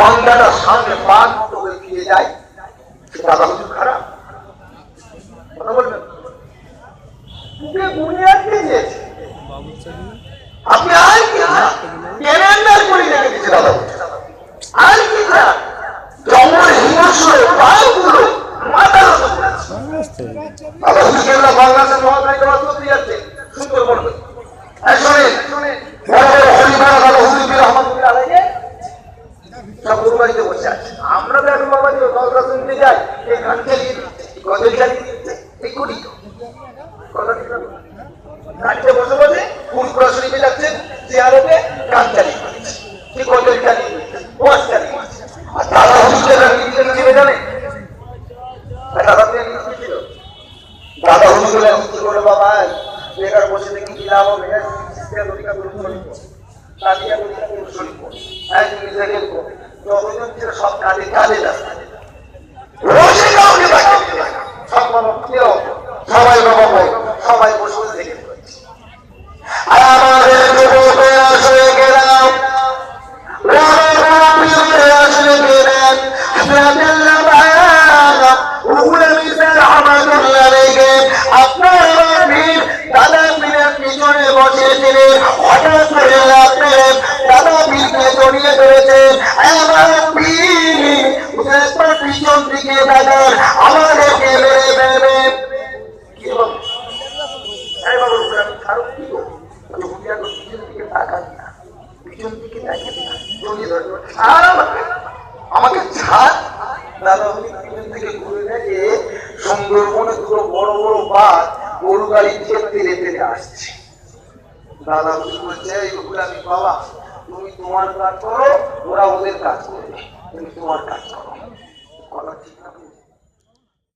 চন্দাটা সামনে পান মতো হয়ে ফিরে যায় দাদা হুজুর খারাপ। আর কি করে আর কি হুজুর বাংলাদেশের মহাকালী দেওয়া করতে যাচ্ছে সুন্দরবন হয়ে। এই শোনেন, বড় বড় হরিমালা দাদা হুজুর বীর রহমতুল্লাহ আলাইহি সব গুরুবাড়িতে আমরা এখন বাবা যে দশরা শুনতে যাই এই গান চালিয়ে গজল চালিয়ে এই করি কথা গাড়িতে বসে বসে ফুলপুরা শরীফে যাচ্ছেন চেয়ারেতে গান চালিয়ে কি গজল চালিয়ে ওয়াজ চালিয়ে আর দাদা হুজুরের নিজেকে জানে? দাদা ছিল। দাদা হুজুরের হুজুর বলে, বাবা বেকার বসে দেখি কি লাভ হবে? সিস্টেম তরিকা শরীফ এক নিজে গেলবো সব কাজে কাজে ব্যস্ত। বসে কাউকে না। সব কেউ সবাই বাবা সবাই বসে। আর আমাদের যুবকেরা শুয়ে গেলাম আসলে গেলেন আপনার বীর দাদা পীরের পিছনে বসেছিলেন। হঠাৎ করে আপনার দাদা পীরকে জড়িয়ে ধরেছেন। পীর একবার পিছন দিকে দাদার আমাদেরকে আমি আমাকে ছাড়। দাদা উনি পিছন থেকে ঘুরে দেখে সুন্দরবনে দুটো বড় বড় বাঘ গরু গাড়ি দিয়ে তেলে তেলে আসছে। দাদা বলছে এই বাবা তুমি তোমার কাজ করো ওরা ওদের কাজ করবে। তুমি তোমার কাজ করো। কথা ঠিক